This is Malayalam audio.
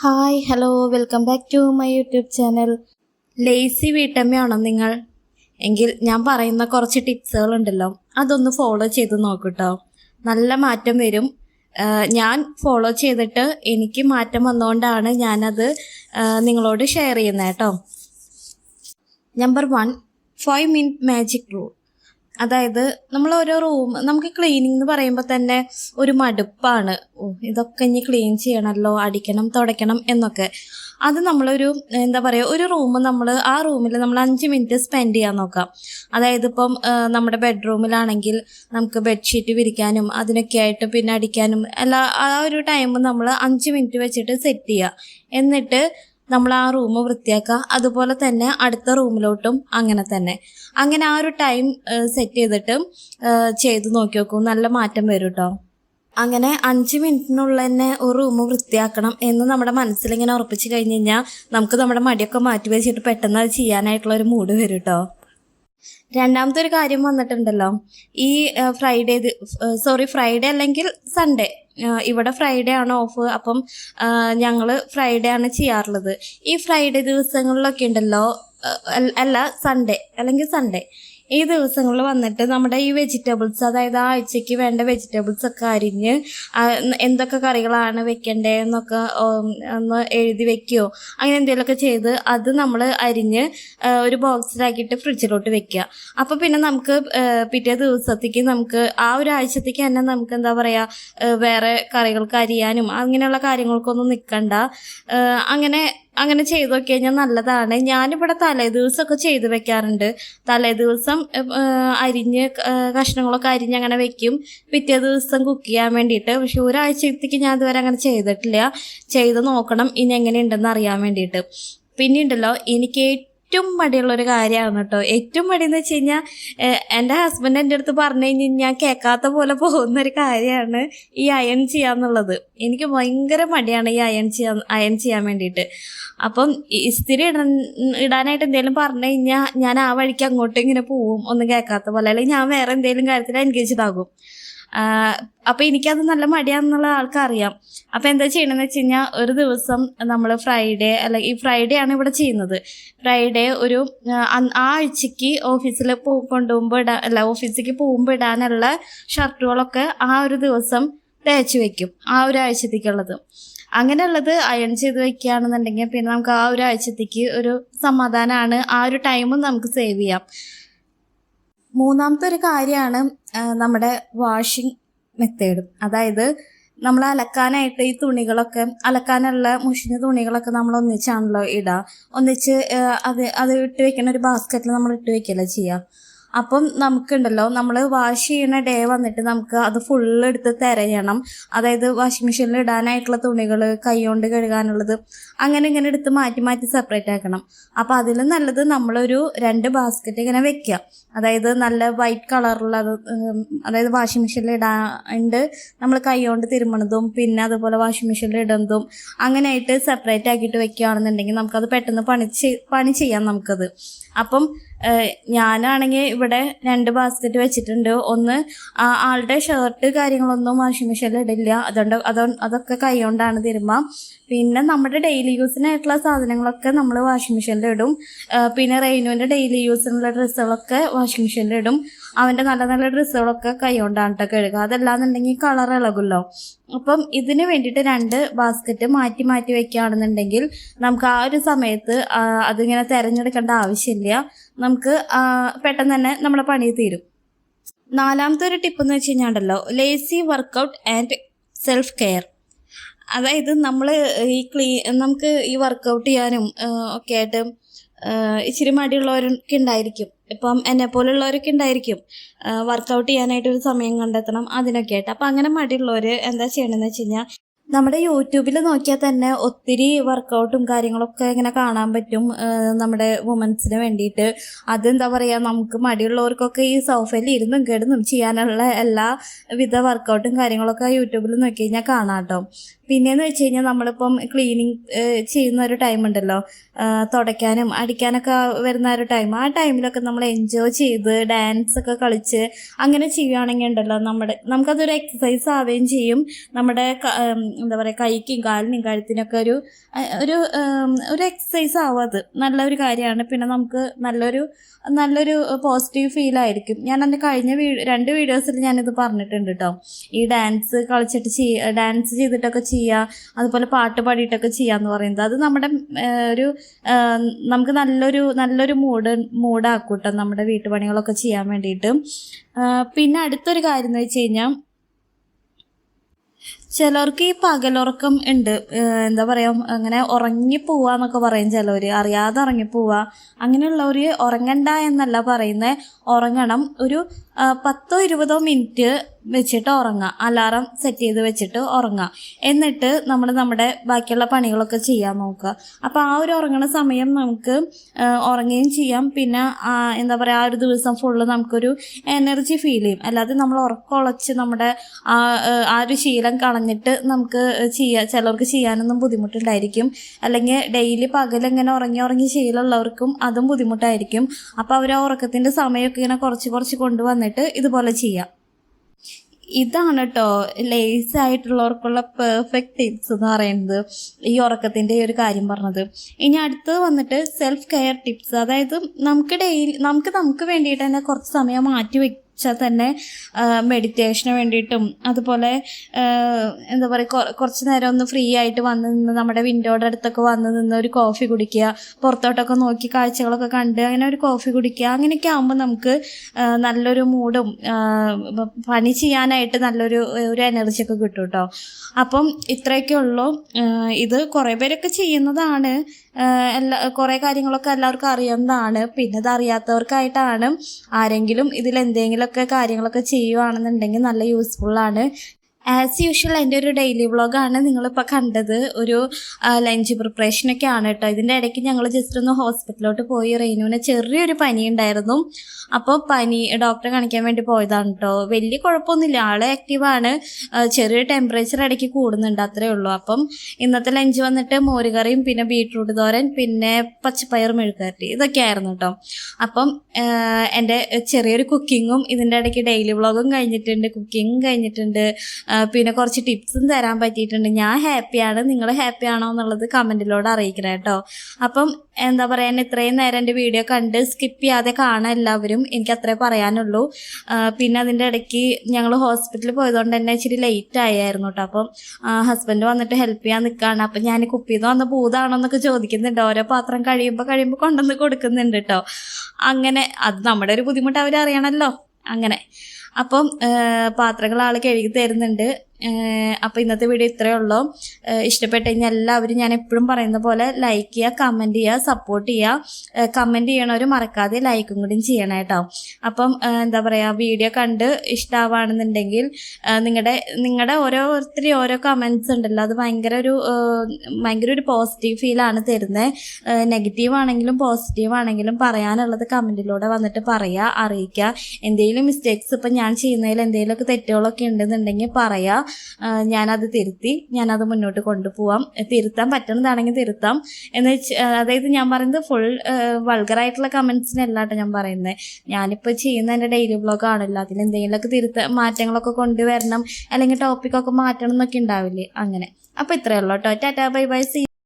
Hi hello welcome back to my YouTube channel lazy വീട്ടമ്മയാണോ നിങ്ങൾ? എങ്കിൽ ഞാൻ പറയുന്ന കുറച്ച് ടിപ്സുകളുണ്ടല്ലോ അതൊന്ന് ഫോളോ ചെയ്ത് നോക്കൂട്ടോ. നല്ല മാറ്റം വരും. ഞാൻ ഫോളോ ചെയ്തിട്ട് എനിക്ക് മാറ്റം വന്നുകൊണ്ടാണ് ഞാനത് നിങ്ങളോട് ഷെയർ ചെയ്യുന്നത് കേട്ടോ. Number one five minute magic rule അതായത് നമ്മൾ ഓരോ റൂം നമുക്ക് ക്ലീനിങ് എന്ന് പറയുമ്പോൾ തന്നെ ഒരു മടുപ്പാണ്. ഓ ഇതൊക്കെ ഇനി ക്ലീൻ ചെയ്യണമല്ലോ അടിക്കണം തുടയ്ക്കണം എന്നൊക്കെ. അത് നമ്മളൊരു എന്താ പറയുക ഒരു റൂം നമ്മൾ ആ റൂമിൽ നമ്മൾ അഞ്ച് മിനിറ്റ് സ്പെൻഡ് ചെയ്യാൻ നോക്കാം. അതായത് ഇപ്പം നമ്മുടെ ബെഡ്റൂമിലാണെങ്കിൽ നമുക്ക് ബെഡ്ഷീറ്റ് വിരിക്കാനും അതിനൊക്കെ ആയിട്ട് പിന്നെ അടിക്കാനും എല്ലാ ആ ഒരു ടൈം നമ്മൾ അഞ്ച് മിനിറ്റ് വെച്ചിട്ട് സെറ്റ് ചെയ്യുക എന്നിട്ട് നമ്മൾ ആ റൂം വൃത്തിയാക്കുക അതുപോലെ തന്നെ അടുത്ത റൂമിലോട്ടും അങ്ങനെ തന്നെ. അങ്ങനെ ആ ഒരു ടൈം സെറ്റ് ചെയ്തിട്ട് ചെയ്തു നോക്കി നോക്കൂ. നല്ല മാറ്റം വരും കേട്ടോ അങ്ങനെ അഞ്ച് മിനിറ്റിനുള്ളിൽ തന്നെ ഒരു റൂം വൃത്തിയാക്കണം എന്ന് നമ്മുടെ മനസ്സിലിങ്ങനെ ഉറപ്പിച്ച് കഴിഞ്ഞ് കഴിഞ്ഞാൽ നമുക്ക് നമ്മുടെ മടിയൊക്കെ മാറ്റി വെച്ചിട്ട് പെട്ടെന്ന് അത് ചെയ്യാനായിട്ടുള്ള ഒരു മൂഡ് വരും കേട്ടോ രണ്ടാമത്തെ ഒരു കാര്യം വന്നിട്ടുണ്ടല്ലോ. ഈ ഫ്രൈഡേ സോറി ഫ്രൈഡേ അല്ലെങ്കിൽ സൺഡേ ഇവിടെ ഫ്രൈഡേ ആണ് ഓഫ് അപ്പം ഞങ്ങൾ ഫ്രൈഡേ ആണ് ചെയ്യാറുള്ളത്. ഈ ഫ്രൈഡേ ദിവസങ്ങളിലൊക്കെ ഉണ്ടല്ലോ അല്ല- സൺഡേ അല്ലെങ്കിൽ സൺഡേ ഈ ദിവസങ്ങളിൽ വന്നിട്ട് നമ്മുടെ ഈ വെജിറ്റബിൾസ് അതായത് ആഴ്ചയ്ക്ക് വേണ്ട വെജിറ്റബിൾസ് ഒക്കെ അരിഞ്ഞ് എന്തൊക്കെ കറികളാണ് വെക്കേണ്ടതെന്നൊക്കെ ഒന്ന് എഴുതി വെക്കുകയോ അങ്ങനെ എന്തെങ്കിലുമൊക്കെ ചെയ്ത് അത് നമ്മൾ അരിഞ്ഞ് ഒരു ബോക്സിലാക്കിയിട്ട് ഫ്രിഡ്ജിലോട്ട് വെക്കുക. അപ്പോൾ പിന്നെ നമുക്ക് പിറ്റേ ദിവസത്തേക്ക് നമുക്ക് ആ ഒരു ആഴ്ചത്തേക്ക് തന്നെ നമുക്ക് എന്താ പറയുക വേറെ കറികൾക്ക് അരിയാനും അങ്ങനെയുള്ള കാര്യങ്ങൾക്കൊന്നും നിൽക്കണ്ട അങ്ങനെ അങ്ങനെ ചെയ്തു നോക്കി കഴിഞ്ഞാൽ നല്ലതാണ്. ഞാനിവിടെ തലേ ദിവസമൊക്കെ ചെയ്ത് വെക്കാറുണ്ട്. തലേദിവസം അരിഞ്ഞ് കഷ്ണങ്ങളൊക്കെ അരിഞ്ഞ് അങ്ങനെ വെക്കും. പിറ്റേ ദിവസം കുക്ക് ചെയ്യാൻ വേണ്ടിയിട്ട്. പക്ഷെ ഒരാഴ്ചത്തേക്ക് ഞാൻ ഇതുവരെ അങ്ങനെ ചെയ്തിട്ടില്ല. ചെയ്ത് നോക്കണം ഇനി എങ്ങനെയുണ്ടെന്ന് അറിയാൻ വേണ്ടിയിട്ട്. പിന്നെ ഉണ്ടല്ലോ എനിക്ക് ഏറ്റവും മടിയുള്ളൊരു കാര്യമാണ് കേട്ടോ ഏറ്റവും മടി എന്ന് വെച്ച് കഴിഞ്ഞാൽ എന്റെ ഹസ്ബൻഡ് എന്റെ അടുത്ത് പറഞ്ഞു കഴിഞ്ഞാൽ ഞാൻ കേൾക്കാത്ത പോലെ പോകുന്ന ഒരു കാര്യമാണ് ഈ അയൺ ചെയ്യാന്നുള്ളത് എനിക്ക് ഭയങ്കര മടിയാണ് ഈ അയൺ ചെയ്യാൻ അയൺ ചെയ്യാൻ വേണ്ടിയിട്ട്. അപ്പം ഇസ്തിരി ഇടാൻ ഇടാനായിട്ട് എന്തെങ്കിലും പറഞ്ഞു കഴിഞ്ഞാൽ ഞാൻ ആ വഴിക്ക് അങ്ങോട്ട് ഇങ്ങനെ പോവും ഒന്നും കേൾക്കാത്ത പോലെ. അല്ലെങ്കിൽ ഞാൻ വേറെ എന്തെങ്കിലും കാര്യത്തിൽ എൻഗേജ്ഡ് ആകും അപ്പം എനിക്കത് നല്ല മടിയാണെന്നുള്ള ആൾക്കറിയാം. അപ്പോൾ എന്താ ചെയ്യണമെന്ന് വെച്ച് കഴിഞ്ഞാൽ ഒരു ദിവസം നമ്മൾ ഫ്രൈഡേ അല്ലെങ്കിൽ ഈ ഫ്രൈഡേ ആണ് ഇവിടെ ചെയ്യുന്നത്. ഫ്രൈഡേ ഒരു ആ ആഴ്ചക്ക് ഓഫീസിൽ പോ കൊണ്ടുപോകുമ്പോൾ ഇടാൻ അല്ല ഓഫീസിലേക്ക് പോകുമ്പോൾ ഇടാനുള്ള ഷർട്ടുകളൊക്കെ ആ ഒരു ദിവസം തേച്ച് വെക്കും. ആ ഒരു ആഴ്ചത്തേക്കുള്ളത്. അങ്ങനെയുള്ളത് അയൺ ചെയ്ത് വെക്കുകയാണെന്നുണ്ടെങ്കിൽ പിന്നെ നമുക്ക് ആ ഒരു ആഴ്ചത്തേക്ക് ഒരു സമാധാനമാണ് ആ ഒരു ടൈമും നമുക്ക് സേവ് ചെയ്യാം. മൂന്നാമത്തെ ഒരു കാര്യമാണ് നമ്മുടെ വാഷിംഗ് മെത്തേഡ് അതായത് നമ്മൾ അലക്കാനായിട്ട് ഈ തുണികളൊക്കെ അലക്കാനുള്ള മുഷിഞ്ഞ തുണികളൊക്കെ നമ്മൾ ഒന്നിച്ചാണല്ലോ ഇടുക ഒന്നിച്ച് അത് അത് ഇട്ട് വെക്കുന്ന ഒരു ബാസ്ക്കറ്റിൽ നമ്മൾ ഇട്ട് വെക്കല്ലോ ചെയ്യുക അപ്പം നമുക്കുണ്ടല്ലോ നമ്മൾ വാഷ് ചെയ്യുന്ന ഡേ വന്നിട്ട് നമുക്ക് അത് ഫുള്ള് എടുത്ത് തിരയണം. അതായത് വാഷിംഗ് മെഷീനിൽ ഇടാനായിട്ടുള്ള തുണികൾ കൈകൊണ്ട് കഴുകാനുള്ളത് അങ്ങനെ ഇങ്ങനെ എടുത്ത് മാറ്റി മാറ്റി സെപ്പറേറ്റ് ആക്കണം. അപ്പോൾ അതിൽ നല്ലത് നമ്മളൊരു രണ്ട് ബാസ്ക്കറ്റ് ഇങ്ങനെ വെക്കുക അതായത് നല്ല വൈറ്റ് കളറുള്ളത് അതായത് വാഷിംഗ് മെഷീനിൽ ഇടാണ്ട് നമ്മൾ കൈകൊണ്ട് തിരുമണതും പിന്നെ അതുപോലെ വാഷിംഗ് മെഷീനിൽ ഇടുന്നതും അങ്ങനെയായിട്ട് സെപ്പറേറ്റ് ആക്കിയിട്ട് വെക്കുകയാണെന്നുണ്ടെങ്കിൽ നമുക്കത് പെട്ടെന്ന് പണി പണി ചെയ്യാം നമുക്കത്. അപ്പം ഞാനാണെങ്കിൽ ഇവിടെ രണ്ട് ബാസ്ക്കറ്റ് വെച്ചിട്ടുണ്ട്. ഒന്ന് ആളുടെ ഷർട്ട് കാര്യങ്ങളൊന്നും വാഷിംഗ് മെഷീനിൽ ഇടില്ല. അതുകൊണ്ട് അതോ അതൊക്കെ കൈകൊണ്ടാണ് തിരുമ്മ. പിന്നെ നമ്മുടെ ഡെയിലി യൂസിനായിട്ടുള്ള സാധനങ്ങളൊക്കെ നമ്മൾ വാഷിംഗ് മെഷീനിൽ ഇടും. പിന്നെ റെയിനുവിന്റെ ഡെയിലി യൂസിനുള്ള ഡ്രസ്സുകളൊക്കെ വാഷിംഗ് മെഷീനിൽ ഇടും. അവന്റെ നല്ല നല്ല ഡ്രസ്സുകളൊക്കെ കൈകൊണ്ടാണ് കേട്ടോ കഴുകുക. അതല്ലാന്നുണ്ടെങ്കിൽ കളർ ഇളകുമല്ലോ അപ്പം ഇതിന് വേണ്ടിയിട്ട് രണ്ട് ബാസ്ക്കറ്റ് മാറ്റി മാറ്റി വെക്കുകയാണെന്നുണ്ടെങ്കിൽ നമുക്ക് ആ ഒരു സമയത്ത് അതിങ്ങനെ തിരഞ്ഞെടുക്കേണ്ട ആവശ്യമില്ല. നമുക്ക് പെട്ടെന്ന് തന്നെ നമ്മുടെ പണി തീരും. നാലാമത്തെ ഒരു ടിപ്പ് എന്ന് വെച്ച് കഴിഞ്ഞാൽ ഉണ്ടല്ലോ lazy workout and self care അതായത് നമ്മൾ ഈ ക്ലീ നമുക്ക് ഈ വർക്കൗട്ട് ചെയ്യാനും ഒക്കെ ആയിട്ട് ഇച്ചിരി മടിയുള്ളവരൊക്കെ ഉണ്ടായിരിക്കും. ഇപ്പം എന്നെ പോലുള്ളവരൊക്കെ ഉണ്ടായിരിക്കും. വർക്കൗട്ട് ചെയ്യാനായിട്ട് ഒരു സമയം കണ്ടെത്തണം അതിനൊക്കെ ആയിട്ട്. അപ്പം അങ്ങനെ മടിയുള്ളവർ എന്താ ചെയ്യണമെന്ന് വെച്ച് കഴിഞ്ഞാൽ നമ്മുടെ യൂട്യൂബിൽ നോക്കിയാൽ തന്നെ ഒത്തിരി വർക്കൗട്ടും കാര്യങ്ങളൊക്കെ ഇങ്ങനെ കാണാൻ പറ്റും. നമ്മുടെ വുമൻസിന് വേണ്ടിയിട്ട്. അതെന്താ പറയുക നമുക്ക് മടിയുള്ളവർക്കൊക്കെ ഈ സോഫയിൽ ഇരുന്നും കിടന്നും ചെയ്യാനുള്ള എല്ലാ വിധ വർക്കൗട്ടും കാര്യങ്ങളൊക്കെ യൂട്യൂബിൽ നോക്കി കഴിഞ്ഞാൽ കാണാം കേട്ടോ. പിന്നെയെന്ന് വെച്ച് കഴിഞ്ഞാൽ നമ്മളിപ്പം ക്ലീനിങ് ചെയ്യുന്ന ഒരു ടൈം ഉണ്ടല്ലോ. തുടയ്ക്കാനും അടിക്കാനൊക്കെ വരുന്ന ഒരു ടൈം ആ ടൈമിലൊക്കെ നമ്മൾ എൻജോയ് ചെയ്ത് ഡാൻസ് ഒക്കെ കളിച്ച് അങ്ങനെ ചെയ്യുകയാണെങ്കിൽ ഉണ്ടല്ലോ നമ്മുടെ നമുക്കതൊരു എക്സസൈസ് ആവുകയും ചെയ്യും. നമ്മുടെ എന്താ പറയുക കൈക്കും കാലിനും കഴുത്തിനൊക്കെ ഒരു ഒരു എക്സസൈസ് ആവും അത്. നല്ലൊരു കാര്യമാണ്. പിന്നെ നമുക്ക് നല്ലൊരു നല്ലൊരു പോസിറ്റീവ് ഫീൽ ആയിരിക്കും. ഞാൻ എന്റെ കഴിഞ്ഞ വീ രണ്ട് വീഡിയോസിൽ ഞാനിത് പറഞ്ഞിട്ടുണ്ട് കേട്ടോ ഈ ഡാൻസ് കളിച്ചിട്ട് ഡാൻസ് ചെയ്തിട്ടൊക്കെ ചെയ്യുക അതുപോലെ പാട്ട് പാടിയിട്ടൊക്കെ ചെയ്യുക എന്ന് പറയുന്നത്. അത് നമ്മുടെ ഒരു നമുക്ക് നല്ലൊരു നല്ലൊരു മൂഡ് മൂഡാക്കൂട്ടോ കേട്ടോ നമ്മുടെ വീട്ടുപണികളൊക്കെ ചെയ്യാൻ വേണ്ടിയിട്ട്. പിന്നെ അടുത്തൊരു കാര്യം എന്ന് വെച്ച് കഴിഞ്ഞാൽ ചിലർക്ക് ഈ പകലുറക്കം ഉണ്ട്. എന്താ പറയുക അങ്ങനെ ഉറങ്ങി എന്നൊക്കെ പറയും ചിലവർ അറിയാതെ ഉറങ്ങി പോവുക അങ്ങനെയുള്ളവർ ഉറങ്ങണ്ട എന്നല്ല പറയുന്നത് ഉറങ്ങണം. ഒരു പത്തോ ഇരുപതോ മിനിറ്റ് വെച്ചിട്ട് ഉറങ്ങുക അലാറം സെറ്റ് ചെയ്ത് വെച്ചിട്ട് ഉറങ്ങുക എന്നിട്ട് നമ്മൾ നമ്മുടെ ബാക്കിയുള്ള പണികളൊക്കെ ചെയ്യാൻ നോക്കുക. അപ്പോൾ ആ ഒരു ഉറങ്ങണ സമയം നമുക്ക് ഉറങ്ങുകയും ചെയ്യാം. പിന്നെ എന്താ പറയുക ആ ഒരു ദിവസം ഫുള്ള് നമുക്കൊരു എനർജി ഫീൽ ചെയ്യും. അല്ലാതെ നമ്മൾ ഉറക്കമുളച്ച് നമ്മുടെ ആ ഒരു ശീലം കളഞ്ഞിട്ട് നമുക്ക് ചെയ്യാ ചിലർക്ക് ചെയ്യാനൊന്നും ബുദ്ധിമുട്ടുണ്ടായിരിക്കും. അല്ലെങ്കിൽ ഡെയിലി പകലിങ്ങനെ ഉറങ്ങി ഉറങ്ങി ശീലമുള്ളവർക്കും അതും ബുദ്ധിമുട്ടായിരിക്കും. അപ്പോൾ അവർ ആ ഉറക്കത്തിന്റെ സമയമൊക്കെ ഇങ്ങനെ കുറച്ച് കുറച്ച് കൊണ്ടുവന്നിട്ട് ഇതുപോലെ ചെയ്യാം. ഇതാണ് കേട്ടോ ലേസ് ആയിട്ടുള്ളവർക്കുള്ള പെർഫെക്റ്റ് ടിപ്സ് എന്ന് പറയുന്നത് ഈ ഉറക്കത്തിന്റെ ഒരു കാര്യം പറഞ്ഞത്. ഇനി അടുത്ത് വന്നിട്ട് സെൽഫ് കെയർ ടിപ്സ് അതായത് നമുക്ക് ഡെയിലി നമുക്ക് നമുക്ക് വേണ്ടിയിട്ട് തന്നെ കുറച്ച് സമയം മാറ്റി വെച്ചാൽ തന്നെ മെഡിറ്റേഷന് വേണ്ടിയിട്ടും അതുപോലെ എന്താ പറയുക കുറച്ച് നേരം ഒന്ന് ഫ്രീ ആയിട്ട് വന്ന് നിന്ന് നമ്മുടെ വിൻഡോയുടെ അടുത്തൊക്കെ വന്ന് നിന്ന് ഒരു കോഫി കുടിക്കുക പുറത്തോട്ടൊക്കെ നോക്കി കാഴ്ചകളൊക്കെ കണ്ട് അങ്ങനെ ഒരു കോഫി കുടിക്കുക അങ്ങനെയൊക്കെ ആകുമ്പോൾ നമുക്ക് നല്ലൊരു മൂഡും പണി ചെയ്യാനായിട്ട് നല്ലൊരു ഒരു എനർജി ഒക്കെ കിട്ടും കേട്ടോ അപ്പം ഇത്രയൊക്കെ ഉള്ളൂ. ഇത് കുറേ പേരൊക്കെ ചെയ്യുന്നതാണ്. എല്ലാ കുറേ കാര്യങ്ങളൊക്കെ എല്ലാവർക്കും അറിയുന്നതാണ്. പിന്നെ ഇത് അറിയാത്തവർക്കായിട്ടാണ് ആരെങ്കിലും ഇതിൽ എന്തെങ്കിലുമൊക്കെ കാര്യങ്ങളൊക്കെ ചെയ്യുവാണെന്നുണ്ടെങ്കിൽ നല്ല യൂസ്ഫുള്ളാണ് ആസ് യൂഷ്വൽ എന്റെ ഒരു ഡെയിലി വ്ളോഗാണ് നിങ്ങളിപ്പോൾ കണ്ടത്. ഒരു ലഞ്ച് പ്രിപ്പറേഷനൊക്കെ ആണ് കേട്ടോ ഇതിന്റെ ഇടയ്ക്ക് ഞങ്ങൾ ജസ്റ്റ് ഒന്ന് ഹോസ്പിറ്റലിലോട്ട് പോയി. റെയിനുവിന് ചെറിയൊരു പനി ഉണ്ടായിരുന്നു അപ്പോൾ പനി ഡോക്ടറെ കാണിക്കാൻ വേണ്ടി പോയതാണ് കേട്ടോ വലിയ കുഴപ്പമൊന്നുമില്ല. ആൾ ആക്റ്റീവാണ് ചെറിയ ടെമ്പറേച്ചർ ഇടയ്ക്ക് കൂടുന്നുണ്ട് അത്രേ ഉള്ളൂ. അപ്പം ഇന്നത്തെ ലഞ്ച് വന്നിട്ട് മോരുകറിയും പിന്നെ ബീട്രൂട്ട് തോരൻ പിന്നെ പച്ചപ്പയർ മെഴുക്കുവരട്ടി ഇതൊക്കെ ആയിരുന്നു കേട്ടോ അപ്പം എന്റെ ചെറിയൊരു കുക്കിങ്ങും ഇതിന്റെ ഇടയ്ക്ക് ഡെയിലി വ്ളോഗും കഴിഞ്ഞിട്ടുണ്ട്. കുക്കിങ്ങും കഴിഞ്ഞിട്ടുണ്ട്. പിന്നെ കുറച്ച് ടിപ്സും തരാൻ പറ്റിയിട്ടുണ്ട്. ഞാൻ ഹാപ്പിയാണ് നിങ്ങൾ ഹാപ്പി ആണോ എന്നുള്ളത് കമന്റിലൂടെ അറിയിക്കണം കേട്ടോ അപ്പം എന്താ പറയുക എന്നെ ഇത്രയും നേരം എന്റെ വീഡിയോ കണ്ട് സ്കിപ്പ് ചെയ്യാതെ കാണാൻ എല്ലാവരും എനിക്ക് അത്രേ പറയാനുള്ളൂ. പിന്നെ അതിന്റെ ഇടയ്ക്ക് ഞങ്ങൾ ഹോസ്പിറ്റലിൽ പോയതുകൊണ്ട് തന്നെ ഇച്ചിരി ലേറ്റ് ആയായിരുന്നു കേട്ടോ അപ്പം ഹസ്ബൻഡ് വന്നിട്ട് ഹെൽപ്പ് ചെയ്യാൻ നിൽക്കുകയാണ് അപ്പം ഞാൻ കുപ്പിയിൽ നിന്ന് വന്ന ഭൂതാണോ എന്നൊക്കെ ചോദിക്കുന്നുണ്ട്. ഓരോ പാത്രം കഴിയുമ്പോൾ കഴിയുമ്പോൾ കൊണ്ടുവന്ന് കൊടുക്കുന്നുണ്ട് കേട്ടോ അങ്ങനെ അത് നമ്മുടെ ഒരു ബുദ്ധിമുട്ട് അവർ അറിയണമല്ലോ അങ്ങനെ. അപ്പം പാത്രങ്ങൾ ആൾ കഴുകി തരുന്നുണ്ട്. അപ്പോൾ ഇന്നത്തെ വീഡിയോ ഇത്രയേ ഉള്ളൂ. ഇഷ്ടപ്പെട്ട് കഴിഞ്ഞാൽ എല്ലാവരും ഞാൻ എപ്പോഴും പറയുന്ന പോലെ ലൈക്ക് ചെയ്യുക കമന്റ് ചെയ്യുക സപ്പോർട്ട് ചെയ്യുക. കമന്റ് ചെയ്യണവർ മറക്കാതെ ലൈക്കും കൂടി ചെയ്യണം കേട്ടോ. അപ്പം എന്താ പറയുക വീഡിയോ കണ്ട് ഇഷ്ടമാവാണെന്നുണ്ടെങ്കിൽ നിങ്ങളുടെ നിങ്ങളുടെ ഓരോരുത്തരും ഓരോ കമന്റ്സ് ഉണ്ടല്ലോ അത് ഭയങ്കര ഒരു ഭയങ്കര ഒരു പോസിറ്റീവ് ഫീലാണ് തരുന്നത് നെഗറ്റീവ് ആണെങ്കിലും പോസിറ്റീവ് ആണെങ്കിലും പറയാനുള്ളത് കമന്റിലൂടെ വന്നിട്ട് പറയുക അറിയിക്കുക എന്തെങ്കിലും മിസ്റ്റേക്സ് ഇപ്പം ഞാൻ ചെയ്യുന്നതിൽ എന്തെങ്കിലുമൊക്കെ തെറ്റുകളൊക്കെ ഉണ്ടെന്നുണ്ടെങ്കിൽ പറയുക ഞാനത് തിരുത്തി ഞാനത് മുന്നോട്ട് കൊണ്ടുപോവാം. തിരുത്താൻ പറ്റുന്നതാണെങ്കിൽ തിരുത്താം. എന്ന് വെച്ച് അതായത് ഞാൻ പറയുന്നത് ഫുൾ വൾഗറായിട്ടുള്ള കമൻസിനല്ലാട്ടോ ഞാൻ പറയുന്നത് ഞാനിപ്പോൾ ചെയ്യുന്ന എന്റെ ഡെയിലി ബ്ലോഗ് ആണല്ലോ. അതിൽ എന്തെങ്കിലുമൊക്കെ തിരുത്ത മാറ്റങ്ങളൊക്കെ കൊണ്ടുവരണം. അല്ലെങ്കിൽ ടോപ്പിക്കൊക്കെ മാറ്റണം എന്നൊക്കെ ഉണ്ടാവില്ലേ? അങ്ങനെ. അപ്പോൾ ഇത്രയേ ഉള്ളൂ കേട്ടോ ടാറ്റാ ബൈ ബൈ. സി